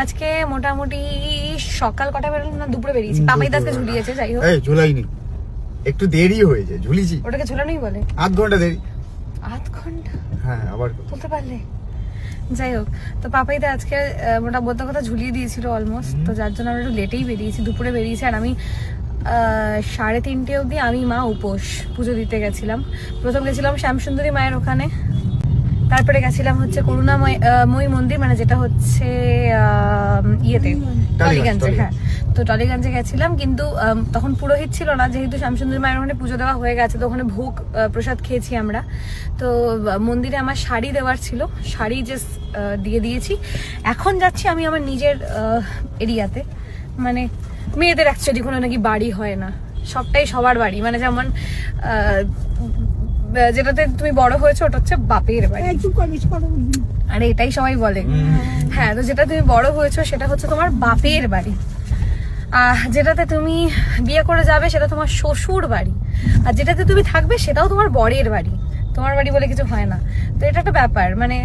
আজকে মোটামুটি সকাল কটা বেরোলাম না দুপুরে বেরিয়েছি। পাপাই দাসকে ঝুলিয়েছে যাই হোক। এই ঝুলাইনি। একটু দেরি হয়েছে ঝুলিছি। ওটাকে ঝুলানোই বলে। আধ ঘণ্টা দেরি। আধ ঘণ্টা? হ্যাঁ আবার তুলতে পারলে। যাই হোক তো পাপাই পাপাইদা আজকে আহ, মোটা বলতে কথা ঝুলিয়ে দিয়েছিল অলমোস্ট তো যার জন্য আমরা একটু লেটেই বেরিয়েছি দুপুরে বেরিয়েছি। আর আমি সাড়ে তিনটে অবধি আমি মা উপোস পুজো দিতে গেছিলাম। প্রথম গেছিলাম শ্যামসুন্দরী মায়ের ওখানে। তারপরে গেছিলাম হচ্ছে করুণাময় মন্দির মানে যেটা হচ্ছে ইয়েতে টলিগঞ্জে হ্যাঁ। তো টলিগঞ্জে গেছিলাম কিন্তু তখন পুরোহিত ছিল না যেহেতু শ্যামসুন্দর মায়ের ওখানে পুজো দেওয়া হয়ে গেছে তো ওখানে ভোগ প্রসাদ খেয়েছি আমরা। তো মন্দিরে আমার শাড়ি দেওয়ার ছিল শাড়ি যে দিয়ে দিয়েছি। এখন যাচ্ছি আমি আমার নিজের এরিয়াতে। মানে মেয়েদের অ্যাকচুয়ালি কোনো নাকি বাড়ি হয় না। সবটাই সবার বাড়ি। মানে যেমন যেটাতে তুমি বড় হয়েছো ওটা হচ্ছে বাপের বাড়ি। আর এটাই সবাই বলে। হ্যাঁ তো যেটা তুমি বড় হয়েছো সেটা হচ্ছে তোমার বাপের বাড়ি। আহ যেটাতে তুমি বিয়ে করে যাবে সেটা তোমার শ্বশুর বাড়ি। আর যেটাতে তুমি থাকবে সেটাও তোমার বরের বাড়ি। তোমার বাড়ি বলে কিছু হয় না। তো এটা একটা ব্যাপার মানে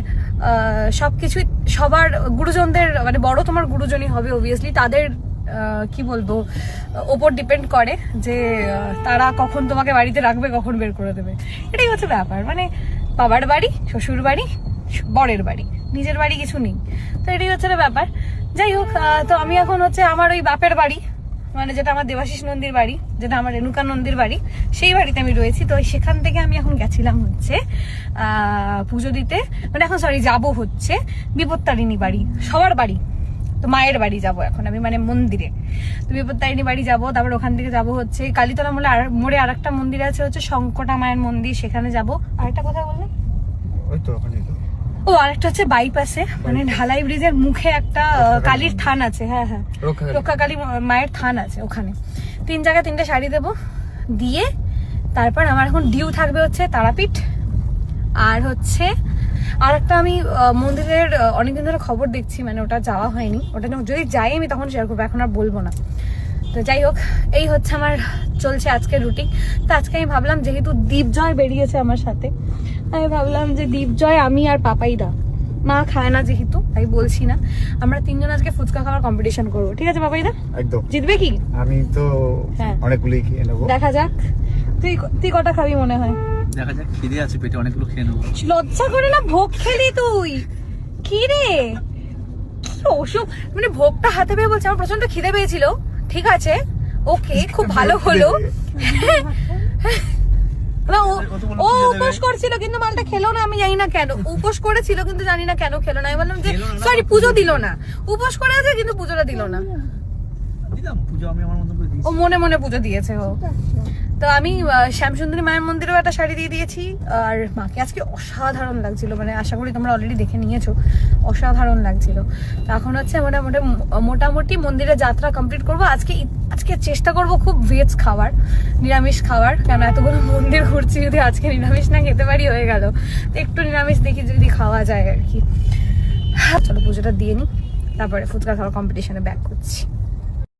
সব কিছুই সবার গুরুজনদের মানে বড় তোমার গুরুজনই হবে অবভিয়াসলি তাদের কি বলব ওপর ডিপেন্ড করে যে তারা কখন তোমাকে বাড়িতে রাখবে, কখন বের করে দেবে। এটাই হচ্ছে ব্যাপার। মানে বাবার বাড়ি, শ্বশুর বাড়ি, বরের বাড়ি, নিজের বাড়ি কিছু নেই। তো এটাই হচ্ছে ব্যাপার। যাই হোক তো আমি এখন হচ্ছে আমার ওই বাপের বাড়ি মানে যেটা আমার দেবাশিস নন্দীর বাড়ি, যেটা আমার রেণুকা নন্দীর বাড়ি, সেই বাড়িতে আমি রয়েছি। তো সেখান থেকে আমি এখন গেছিলাম হচ্ছে পুজো দিতে। মানে এখন সরি যাব হচ্ছে বিপত্তারিণী বাড়ি, সবার বাড়ি। তো মায়ের বাড়ি যাব এখন আমি মানে মন্দিরে। তো বিপত্তারিণী বাড়ি যাব তারপর ওখান থেকে যাব হচ্ছে কালীতলা মোড়ে আর মোড়ে আর একটা মন্দির আছে হচ্ছে শঙ্কটা মায়ের মন্দির সেখানে যাব। আরেকটা কথা বললেন ওই তো ওখানে তো। ও আরেকটা হচ্ছে বাইপাসে মানে ঢালাই ব্রিজের মুখে একটা কালীর থান আছে হ্যাঁ হ্যাঁ। রক্ষাকালী। রক্ষাকালী মায়ের থান আছে ওখানে। তিন জায়গায় তিনটে শাড়ি দেব দিয়ে তারপর আমার এখন ডিউ থাকবে হচ্ছে তারাপীঠ আর হচ্ছে আর একটা আমি মন্দিরের অনেকদিন ধরে খবর দেখছি মানে ওটা যাওয়া হয়নি। ওটা যদি যাই আমি তখন শেয়ার করব এখন আর বলব না। তো যাই হোক এই হচ্ছে আমার চলছে আজকের রুটিন তো আজকে আমি ভাবলাম যেহেতু দীপজয় বেরিয়েছে আমার সাথে আমি ভাবলাম যে দীপজয় আমি আর পাপাই পাপাইদা মা খায় না যেহেতু তাই বলছি না। আমরা তিনজন আজকে ফুচকা খাওয়ার কম্পিটিশন করব। ঠিক আছে পাপাইদা একদম। জিতবে কি? আমি তো হ্যাঁ। খেয়ে নেব। দেখা যাক। তুই তুই কটা খাবি মনে হয়? দেখা যাক খিদে আছে পেটে অনেকগুলো খেয়ে নেব। লজ্জা করে না ভোগ খেলি তুই? কি রে? কি অসুখ? মানে ভোগটা হাতে পেয়ে বলছে আমার প্রচণ্ড খিদে পেয়েছিল। ঠিক আছে ওকে খুব ভালো হলো। ও ও উপোস করছিল কিন্তু মালটা খেলো না আমি জানি না কেন। উপোস করেছিল কিন্তু জানি না কেন খেলো না। আমি বললাম যে সরি পুজো দিল না। উপোস করে আছে কিন্তু পুজোটা দিল না। দিলাম পুজো আমি আমার মতো করে ও মনে মনে পুজো দিয়েছে ও। তো আমি শ্যামসুন্দরী মায়ের মন্দিরেও একটা শাড়ি দিয়ে দিয়েছি। আর মাকে আজকে অসাধারণ লাগছিল মানে আশা করি তোমরা অলরেডি দেখে নিয়েছো অসাধারণ লাগছিল। তো এখন হচ্ছে মোটামুটি মোটামুটি মন্দিরে যাত্রা কমপ্লিট করব। আজকে আজকে চেষ্টা করব খুব ভেজ খাবার নিরামিষ খাবার কেন এতগুলো মন্দির ঘুরছি যদি আজকে নিরামিষ না খেতে পারি হয়ে গেল। তো একটু নিরামিষ দেখি যদি খাওয়া যায় আর কি। চলো পুজোটা দিয়ে নিই তারপরে ফুচকা খাওয়ার কম্পিটিশনে ব্যাক করছি।